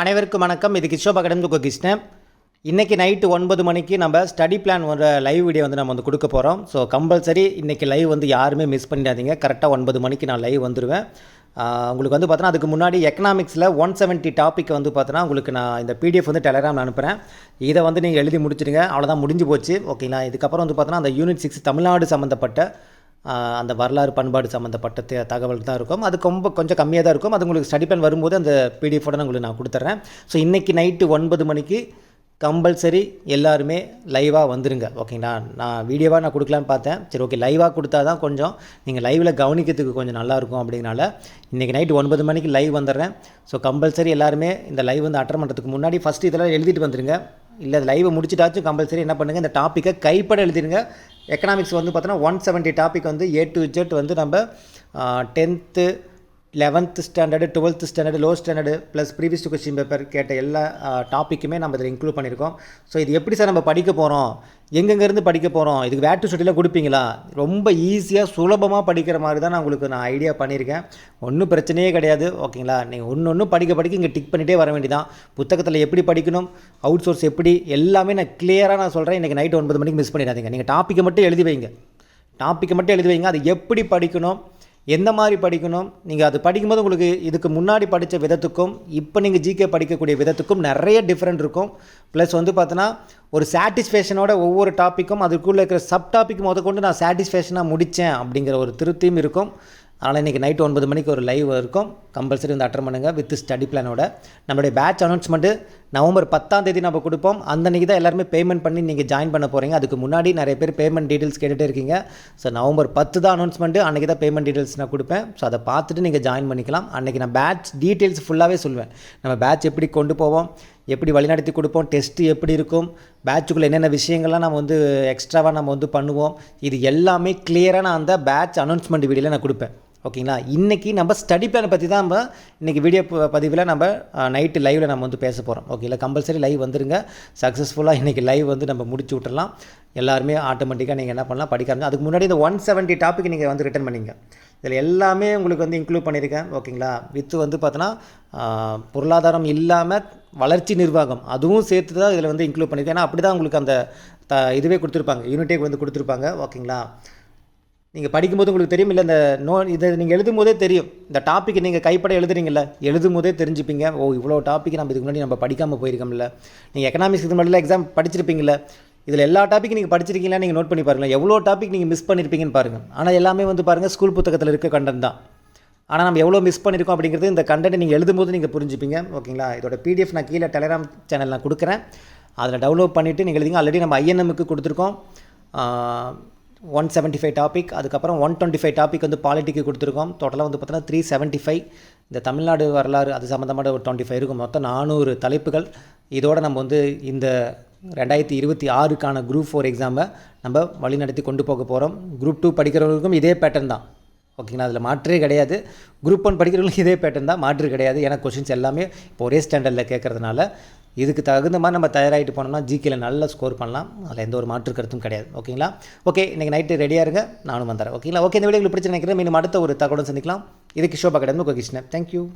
அனைவருக்கும் வணக்கம். இது கிஷோப் கடந்து கிருஷ்ணன். இன்றைக்கி நைட்டு ஒன்பது மணிக்கு நம்ம ஸ்டடி பிளான் ஒரு லைவ் வீடியோ வந்து நம்ம வந்து கொடுக்க போகிறோம் ஸோ கம்பல்சரி இன்றைக்கி லைவ் வந்து யாருமே மிஸ் பண்ணிடாதீங்க. கரெக்டாக ஒன்பது மணிக்கு நான் லைவ் வந்துடுவேன் உங்களுக்கு வந்து பார்த்தோன்னா அதுக்கு முன்னாடி எக்கனாமிக்ஸில் ஒன் செவன்ட்டி டாபிக் வந்து பார்த்தோன்னா உங்களுக்கு நான் இந்த பிடிஎஃப் வந்து டெலகிராமில் அனுப்புகிறேன் இதை வந்து நீங்கள் எழுதி முடிச்சிடுங்க. அவ்வளோதான் முடிஞ்சு போச்சு. ஓகேங்களா இதுக்கப்புறம் வந்து பார்த்தோன்னா அந்த யூனிட் சிக்ஸ் தமிழ்நாடு சம்மந்தப்பட்ட அந்த வரலாறு பண்பாடு சம்மந்தப்பட்ட தகவல் தான் இருக்கும். அது ரொம்ப கொஞ்சம் கம்மியாக தான் இருக்கும். அது உங்களுக்கு ஸ்டடி பிளான் வரும்போது அந்த பிடிஎஃபோட நான் உங்களுக்கு நான் கொடுத்துட்றேன் ஸோ இன்றைக்கி நைட்டு ஒன்பது மணிக்கு கம்பல்சரி எல்லாருமே லைவாக வந்துருங்க. ஓகேங்களா நான் வீடியோவாக நான் கொடுக்கலான்னு பார்த்தேன். சரி ஓகே லைவாக கொடுத்தா தான் கொஞ்சம் நீங்கள் லைவில் கவனிக்கிறதுக்கு கொஞ்சம் நல்லாயிருக்கும் அப்படிங்கனால இன்றைக்கி நைட்டு ஒன்பது மணிக்கு லைவ் வந்துடுறேன். ஸோ கம்பல்சரி எல்லாருமே இந்த லைவ் வந்து அட்டன் பண்ணுறதுக்கு முன்னாடி ஃபஸ்ட்டு இதெல்லாம் எழுதிட்டு வந்துருங்க. இல்லை லைவை முடிச்சிட்டாச்சும் கம்பல்சரி என்ன பண்ணுங்கள் இந்த டாப்பிக்கை கைப்பட எழுதிருங்க. எக்கனாமிக்ஸ் வந்து பார்த்தோன்னா ஒன் செவன்ட்டி டாபிக் வந்து ஏ டு ஜெட் வந்து நம்ம tenth eleventh standard twelfth standard low standard plus previous question paper கேட்ட எல்லா டாப்பிக்குமே நம்ம இதில் இன்க்ளூட் பண்ணியிருக்கோம். ஸோ இது எப்படி சார் நம்ம படிக்க போகிறோம் எங்கெங்கேருந்து படிக்க போகிறோம் இதுக்கு வேட்டு சுட்டிலாம் கொடுப்பீங்களா? ரொம்ப ஈஸியாக சுலபமாக படிக்கிற மாதிரி தான் நான் உங்களுக்கு நான் ஐடியா பண்ணியிருக்கேன். ஒன்றும் பிரச்சனையே கிடையாது ஓகேங்களா? நீங்கள் ஒன்று ஒன்று படிக்க படிக்க இங்கே டிக் பண்ணிகிட்டே வர வேண்டியதான் புத்தகத்தில் எப்படி படிக்கணும்? அவுட் சோர்ஸ் எப்படி? எல்லாமே நான் கிளியராக நான் சொல்கிறேன் இன்றைக்கி நைட் ஒன்பது மணிக்கு மிஸ் பண்ணிடாதீங்க. நீங்கள் டாப்பிக்கை மட்டும் எழுதி வைங்க. டாப்பிக்கை மட்டும் எழுதி வைங்க. அது எப்படி படிக்கணும்? எந்த மாதிரி படிக்கணும்? நீங்கள் அது படிக்கும்போது உங்களுக்கு இதுக்கு முன்னாடி படித்த விதத்துக்கும் இப்போ நீங்கள் ஜிகே படிக்கக்கூடிய விதத்துக்கும் நிறைய டிஃப்ரெண்ட் இருக்கும். ப்ளஸ் வந்து பார்த்தோன்னா ஒரு சாட்டிஸ்ஃபேஷனோட ஒவ்வொரு டாப்பிக்கும் அதுக்குள்ளே இருக்கிற சப் டாபிக் முத கொண்டு நான் சாட்டிஸ்ஃபேஷனாக முடித்தேன் அப்படிங்கிற ஒரு திருப்தியும் இருக்கும். அதனால் இன்றைக்கி நைட் ஒன்பது மணிக்கு ஒரு லைவ் இருக்கும். கம்பல்சரி வந்து அட்டன் பண்ணுங்கள் வித் ஸ்டடி பிளானோட நம்மளுடைய பேட்ச் அனௌன்ஸ்மெண்ட்டு நவம்பர் பத்தாம் தேதி நம்ம கொடுப்போம். அந்த அன்றைக்கி தான் எல்லாருமே பேமெண்ட் பண்ணி நீங்கள் ஜாயின் பண்ண போகிறீங்க அதுக்கு முன்னாடி நிறைய பேர் பேமெண்ட் டீட்டெயில்ஸ் கேட்டுகிட்டே இருக்கீங்க. ஸோ நவம்பர் பத்து தான் அனௌன்ஸ்மெண்ட்டு அன்றைக்கி தான் பேமெண்ட் டீட்டெயில்ஸ் நான் கொடுப்பேன். ஸோ அதை பார்த்துட்டு நீங்கள் ஜாயின் பண்ணிக்கலாம். அன்றைக்கி நான் பேட்ச் டீட்டெயில்ஸ் ஃபுல்லாகவே சொல்லுவேன் நம்ம பேட்ச் எப்படி கொண்டு போவோம்? எப்படி வழிநடத்தி கொடுப்போம்? டெஸ்ட்டு எப்படி இருக்கும்? பேட்சுக்குள்ளே என்னென்ன விஷயங்கள்லாம் நம்ம வந்து எக்ஸ்ட்ராவாக நம்ம வந்து பண்ணுவோம்? இது எல்லாமே கிளியராக நான் அந்த பேட்ச் அனௌன்ஸ்மெண்ட் வீடியோவில் நான் கொடுப்பேன். ஓகேங்களா? இன்றைக்கி நம்ம ஸ்டடி பிளானை பற்றி தான் நம்ம இன்றைக்கி வீடியோ ப- பதிவில் நம்ம நைட்டு லைவில் நம்ம வந்து பேச போகிறோம் ஓகேங்களா கம்பல்சரி லைவ் வந்துருங்க. சக்ஸஸ்ஃபுல்லாக இன்றைக்கி லைவ் வந்து நம்ம முடிச்சு விட்டுறலாம். எல்லாருமே ஆட்டோமேட்டிக்காக நீங்கள் என்ன பண்ணலாம்? படிக்க ஆரம்பிச்சு அதுக்கு முன்னாடி இந்த ஒன் செவன்ட்டி டாபிக் நீங்கள் வந்து ரிட்டர்ன் பண்ணிங்க. இதில் எல்லாமே உங்களுக்கு வந்து இன்க்ளூட் பண்ணியிருக்கேன் ஓகேங்களா? வித்து வந்து பார்த்தோன்னா பொருளாதாரம் இல்லாமல் வளர்ச்சி நிர்வாகம். அதுவும் சேர்த்து தான் இதில் வந்து இன்க்ளூட் பண்ணியிருக்கேன் ஏன்னா அப்படி தான் உங்களுக்கு அந்த த இதுவே கொடுத்துருப்பாங்க. யூனிட்டே வந்து கொடுத்துருப்பாங்க. ஓகேங்களா? நீங்கள் படிக்கும்போது உங்களுக்கு தெரியும் இல்லை இந்த நோ இதை நீங்கள் எழுதும் போதே தெரியும். இந்த டாப்பிக் நீங்கள் கைப்பட எழுதுறீங்கல்ல எழுதும் போதே தெரிஞ்சுப்பீங்க. ஓ இவ்வளோ டாப்பிக் நம்ம இதுக்கு முன்னாடி நம்ம படிக்காமல் போயிருக்கோம்ல. நீங்கள் எக்கனாமிக்ஸ் இது மாதிரிலாம் எக்ஸாம் படிச்சிருப்பீங்களே இதில் எல்லா டாப்பிக் நீங்கள் படிச்சிருக்கீங்களா? நீங்கள் நோட் பண்ணி பாருங்களேன். எவ்வளோ டாபிக் நீங்கள் மிஸ் பண்ணியிருப்பீங்கன்னு பாருங்கள் ஆனால் எல்லாமே வந்து பாருங்கள் ஸ்கூல் புத்தகத்தில் இருக்க கண்டென்ட் தான். ஆனால் நம்ம எவ்வளோ மிஸ் பண்ணியிருக்கோம் அப்படிங்கிறது இந்த கண்டென்ட் நீங்கள் எழுதும்போது நீங்கள் புரிஞ்சுப்பீங்க. ஓகேங்களா? இதோட பிடிஎஃப் நான் கீழே டெலிகிராம் சேனல் நான் கொடுக்குறேன். அதில் டவுன்லோட் பண்ணிவிட்டு நீங்கள் எழுதிங்க. ஆல்ரெடி நம்ம ஐஎன்எம்க்கு கொடுத்துருக்கோம். ஒன் செவன்ட்டி ஃபைவ் டாபிக் அதுக்கப்புறம் ஒன் டுவெண்ட்டி ஃபைவ் டாபிக் வந்து பாலிட்டிக்கு கொடுத்துருக்கோம். டோட்டலாக வந்து பார்த்தோன்னா த்ரீ செவன்ட்டி ஃபைவ் இந்த தமிழ்நாடு வரலாறு அது சம்மந்தமான ஒரு டுவெண்ட்டி ஃபைவ் இருக்கும். மொத்தம் நானூறு தலைப்புகள். இதோடு நம்ம வந்து இந்த ரெண்டாயிரத்தி இருபத்தி ஆறுக்கான குரூப் ஃபோர் எக்ஸாமை நம்ம வழிநடத்தி கொண்டு போக போகிறோம் குரூப் டூ படிக்கிறவங்களுக்கும் இதே பேட்டர்ன் தான். ஓகேங்களா அதில் மாற்றே கிடையாது. குரூப் ஒன் படிக்கிறவங்களுக்கு இதே பேட்டர்ன் தான். மாற்று கிடையாது. ஏன்னா கொஷின்ஸ் எல்லாமே இப்போ ஒரே ஸ்டாண்டர்டில் கேட்குறதுனால இதுக்கு தகுந்த மாதிரி நம்ம தயாராகிட்டு போனோம்னா ஜிகேல நல்ல ஸ்கோர் பண்ணலாம். அதில் எந்த ஒரு மாற்று கருத்தும் கிடையாது. ஓகேங்களா? ஓகே இன்றைக்கி நைட்டு ரெடியாக இருங்க. நானும் வந்துடுறேன். ஓகேங்களா? ஓகே இந்த வீடியோ உங்களுக்கு பிடிச்சி நினைக்கிறேன். மீண்டும் அடுத்த ஒரு தகவலும் சந்திக்கலாம். இதுக்கு ஷோபா கிடையாது கிருஷ்ணன். தேங்க்யூ